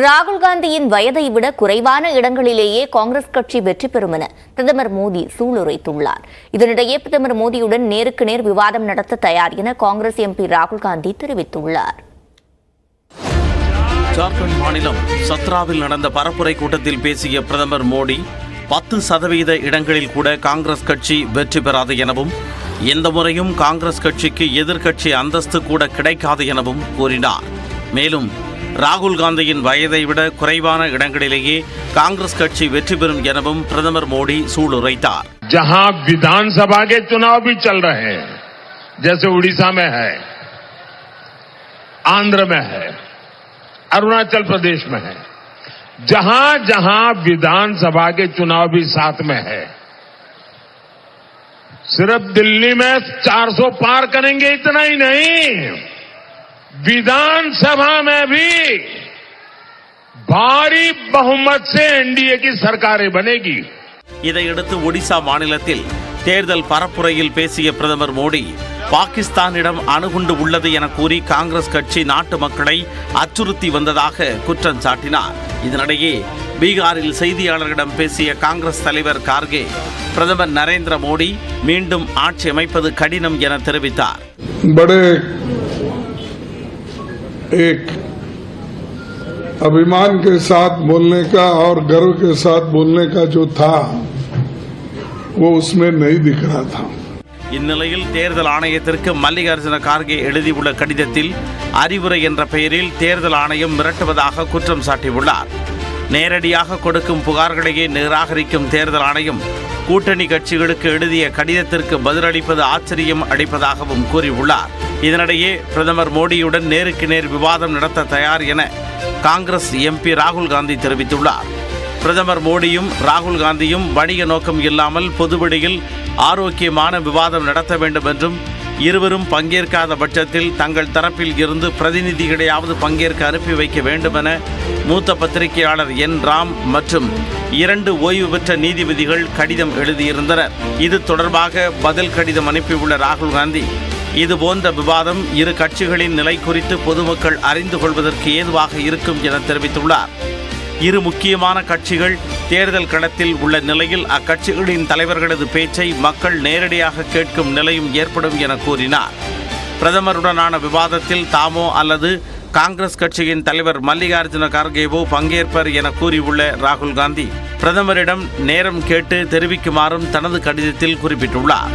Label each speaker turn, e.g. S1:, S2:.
S1: ராகுல் காந்தியின் வயதை விட குறைவான இடங்களிலேயே காங்கிரஸ் கட்சி வெற்றி பெறும் என பிரதமர் மோடி சூளுரைத்துள்ளார். இதனிடையே பிரதமர் மோடியுடன் நேருக்கு நேர் விவாதம் நடத்த தயார் என காங்கிரஸ் எம்பி ராகுல் காந்தி தெரிவித்துள்ளார்.
S2: ஜார்க்கண்ட் மாநிலம் சத்ராவில் நடந்த பரப்புரை கூட்டத்தில் பேசிய பிரதமர் மோடி பத்து சதவீத இடங்களில் கூட காங்கிரஸ் கட்சி வெற்றி பெறாது எனவும் எந்த முறையும் காங்கிரஸ் கட்சிக்கு எதிர்க்கட்சி அந்தஸ்து கூட கிடைக்காது எனவும் கூறினார். மேலும் ராகுல் காந்தியின் வயதை விட குறைவான இடங்களிலேயே காங்கிரஸ் கட்சி வெற்றி பெறும் எனவும் பிரதமர் மோடி சூளுரைத்தார்
S3: जहां विधानसभा के चुनाव भी चल रहे हैं जैसे उड़ीसा में है आंध्र में है अरुणाचल प्रदेश में है जहां जहां विधानसभा के चुनाव भी साथ में है सिर्फ दिल्ली में 400 पार करेंगे इतना ही नहीं विधानसभा में भी भारी बहुमत से एनडीए की सरकारें बनेगी
S2: இதையடுத்து ஒடிசா மாநிலத்தில் தேர்தல் பரப்புரையில் பேசிய பிரதமர் மோடி பாகிஸ்தானிடம் அணுகுண்டு உள்ளது என கூறி காங்கிரஸ் கட்சி நாட்டு மக்களை அச்சுறுத்தி வந்ததாக குற்றம் சாட்டினார் இதனிடையே பீகாரில் செய்தியாளர்களிடம் பேசிய காங்கிரஸ் தலைவர் கார்கே பிரதமர் நரேந்திர மோடி மீண்டும் ஆட்சி அமைப்பது கடினம் என தெரிவித்தார்
S4: बड़े एक अभिमान के साथ बोलने का और गर्व के साथ बोलने का जो था वो उसमें नहीं दिख रहा था
S2: இந்நிலையில் தேர்தல் ஆணையத்திற்கு மல்லிகார்ஜுன கார்கே எழுதியுள்ள கடிதத்தில் அறிவுரை என்ற பெயரில் தேர்தல் ஆணையம் மிரட்டுவதாக குற்றம் சாட்டியுள்ளார் நேரடியாக கொடுக்கும் புகார்களையே நிராகரிக்கும் தேர்தல் ஆணையம் கூட்டணி கட்சிகளுக்கு எழுதிய கடிதத்திற்கு பதிலளிப்பது ஆச்சரியம் அளிப்பதாகவும் கூறியுள்ளார் இதனிடையே பிரதமர் மோடியுடன் நேருக்கு நேர் விவாதம் நடத்த தயார் என காங்கிரஸ் எம்பி ராகுல் காந்தி தெரிவித்துள்ளார். பிரதமர் மோடியும் ராகுல் காந்தியும் வணிக நோக்கம் இல்லாமல் பொதுவெளியில் ஆரோக்கியமான விவாதம் நடத்த வேண்டும் என்றும் இருவரும் பங்கேற்காத பட்சத்தில் தங்கள் தரப்பில் இருந்து பிரதிநிதிகளையாவது பங்கேற்க அனுப்பி வைக்க வேண்டும் என மூத்த பத்திரிகையாளர் என். ராம் மற்றும் இரண்டு ஓய்வு பெற்ற நீதிபதிகள் கடிதம் எழுதியிருந்தனர். இது தொடர்பாக பதில் கடிதம் அனுப்பியுள்ள ராகுல் காந்தி இது போன்ற விவாதம் இரு கட்சிகளின் நிலை குறித்து பொதுமக்கள் அறிந்து கொள்வதற்கு ஏதுவாக இருக்கும் என தெரிவித்துள்ளார். இரு முக்கியமான கட்சிகள் தேர்தல் களத்தில் உள்ள நிலையில் அக்கட்சிகளின் தலைவர்களது பேச்சை மக்கள் நேரடியாக கேட்கும் நிலையும் ஏற்படும் என கூறினார். பிரதமருடனான விவாதத்தில் தாமோ அல்லது காங்கிரஸ் கட்சியின் தலைவர் மல்லிகார்ஜுன கார்கேவோ பங்கேற்பர் என கூறியுள்ள ராகுல் காந்தி பிரதமரிடம் நேரம் கேட்டு தெரிவிக்குமாறும் தனது கடிதத்தில் குறிப்பிட்டுள்ளார்.